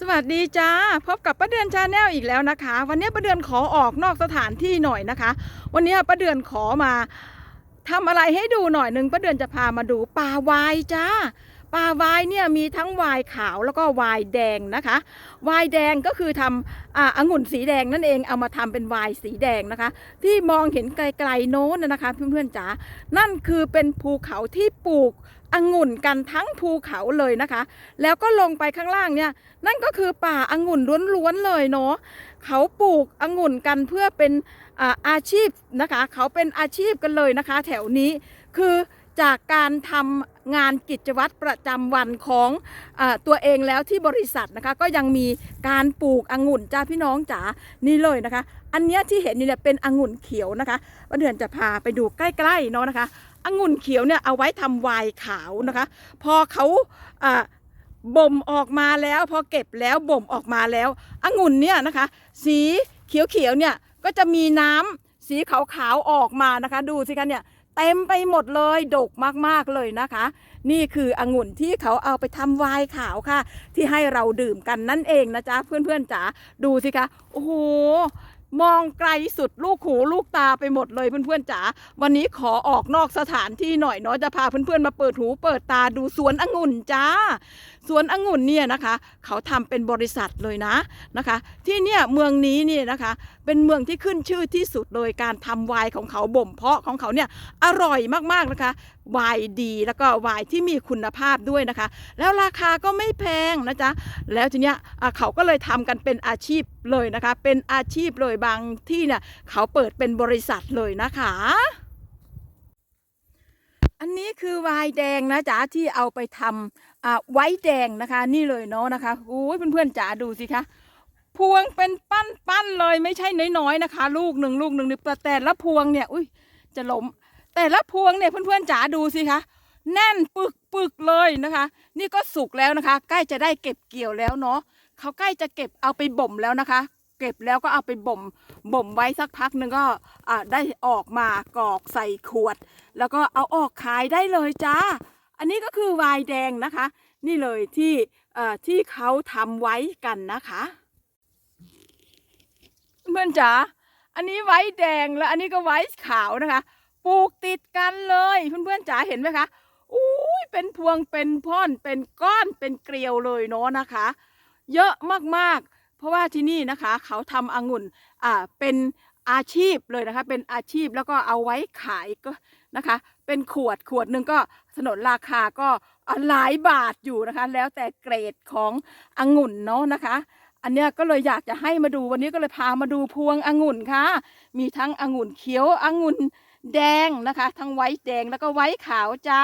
สวัสดีจ้าพบกับป้าเดือนชาแนลอีกแล้วนะคะ วันนี้ป้าเดือนขอออกนอกสถานที่หน่อยนะคะ วันนี้ป้าเดือนขอมาทำอะไรให้ดูหน่อยหนึ่งป้าเดือนจะพามาดูปลาวายจ้าปลาวายเนี่ยมีทั้งวายขาวแล้วก็วายแดงนะคะวายแดงก็คือทำอ่าองุ่นสีแดงนั่นเองเอามาทำเป็นวายสีแดงนะคะ ที่มองเห็นไกลๆโน้นนะคะเพื่อนๆจ๋านั่นคือเป็นภูเขาที่ปลูก องุ่นกันทั้งภูเขาเลยนะคะ แล้วก็ลงไปข้างล่างเนี่ย นั่นก็คือป่าองุ่นล้วนๆเลยเนาะเขาปลูกองุ่นกันเพื่อเป็นอาอาชีพนะคะ เขาเป็นอาชีพกันเลยนะคะ แถวนี้คือ จากการทำงานกิจวัตรประจำวันของอตัวเองแล้วที่บริษัทนะคะ ก็ยังมีการปลูกองุ่นจ้าพี่น้องจ๋านี่เลยนะคะ อันนี้ที่เห็นอยู่เนี่ยเป็นองุ่นเขียวนะคะวันเดือนจะพาไปดูใกล้ๆเนาะนะคะองุ่นเขียวเนี่ยเอาไว้ทำไวน์ขาวนะคะ พอเขาอ่าบ่มออกมาแล้วพอเก็บแล้วบ่มออกมาแล้วองุ่นเนี่ยนะคะ สีเขียวๆเนี่ยก็จะมีน้ำสีขาวๆออกมานะคะ ดูสิคะเนี่ย เต็มไปหมดเลยดกมากๆเลยนะคะ นี่คือองุ่นที่เขาเอาไปทำไวน์ขาวค่ะ ที่ให้เราดื่มกันนั่นเองนะจ๊ะเพื่อนๆจ๋าดูสิคะโอ้โห มองไกลสุดลูกหูลูกตาไปหมดเลยเพื่อนๆจ๋าวันนี้ขอออกนอกสถานที่หน่อยเนาะจะพาเพื่อนๆมาเปิดหูเปิดตาดูสวนองุ่นจ้า สวนองุ่นเนี่ยนะคะ เขาทำเป็นบริษัทเลยนะนะคะ ที่เนี่ยเมืองนี้เนี่ยนะคะ เป็นเมืองที่ขึ้นชื่อที่สุดเลยการทำไวน์ของเขาบ่มเพาะของเขาเนี่ยอร่อยมากๆนะคะไวน์ดีแล้วก็ไวน์ที่มีคุณภาพด้วยนะคะ แล้วราคาก็ไม่แพงนะจ๊ะแล้วทีเนี้ยเขาก็เลยทำกันเป็นอาชีพ เลยนะคะ เป็นอาชีพเลยบางที่เนี่ยเขาเปิดเป็นบริษัทเลยนะคะ อันนี้คือวน์แดงนะจ๊ะที่เอาไปทำอ่าไว้แดงนะคะ นี่เลยเนาะนะคะโอ้ยเพื่อนๆจ๋าดูสิคะพวงเป็นปั้นๆเลยไม่ใช่น้อยๆนะคะ ลูกหนึ่งลูกหนึ่งนี่แต่ละพวงเนี่ย อุ้ยจะล้มแต่ละพวงเนี่ยเพื่อนๆจ๋าดูสิคะแน่นปึกปึกๆเลยนะคะ นี่ก็สุกแล้วนะคะ ใกล้จะได้เก็บเกี่ยวแล้วเนาะ เขาใกล้จะเก็บเอาไปบ่มแล้วนะคะ เก็บแล้วก็เอาไปบ่มบ่มไว้สักพักหนึ่งก็ได้ออกมากรอกใส่ขวด แล้วก็เอาออกขายได้เลยจ้า อันนี้ก็คือไวน์แดงนะคะ นี่เลยที่ที่เขาทำไว้กันนะคะ เพื่อนจ๋าอันนี้ไว้แดงและอันนี้ก็ไว้ขาวนะคะปลูกติดกันเลยเพื่อนๆจ๋าเห็นไหมคะอุ้ยเป็นพวงเป็นพ่อนเป็นก้อนเป็นเกลียวเลยเนาะนะคะ เยอะมากๆ เพราะว่าที่นี่นะคะเขาทำองุ่นอ่าเป็นอาชีพเลยนะคะ เป็นอาชีพแล้วก็เอาไว้ขายก็นะคะ เป็นขวดขวดหนึ่งก็สนนราคาก็หลายบาทอยู่นะคะ แล้วแต่เกรดขององุ่นเนาะนะคะ อันเนี้ยก็เลยอยากจะให้มาดูวันนี้ก็เลยพามาดูพวงองุ่นค่ะ มีทั้งองุ่นเขียวองุ่นแดงนะคะ ทั้งไว้แดงแล้วก็ไว้ขาวจ้า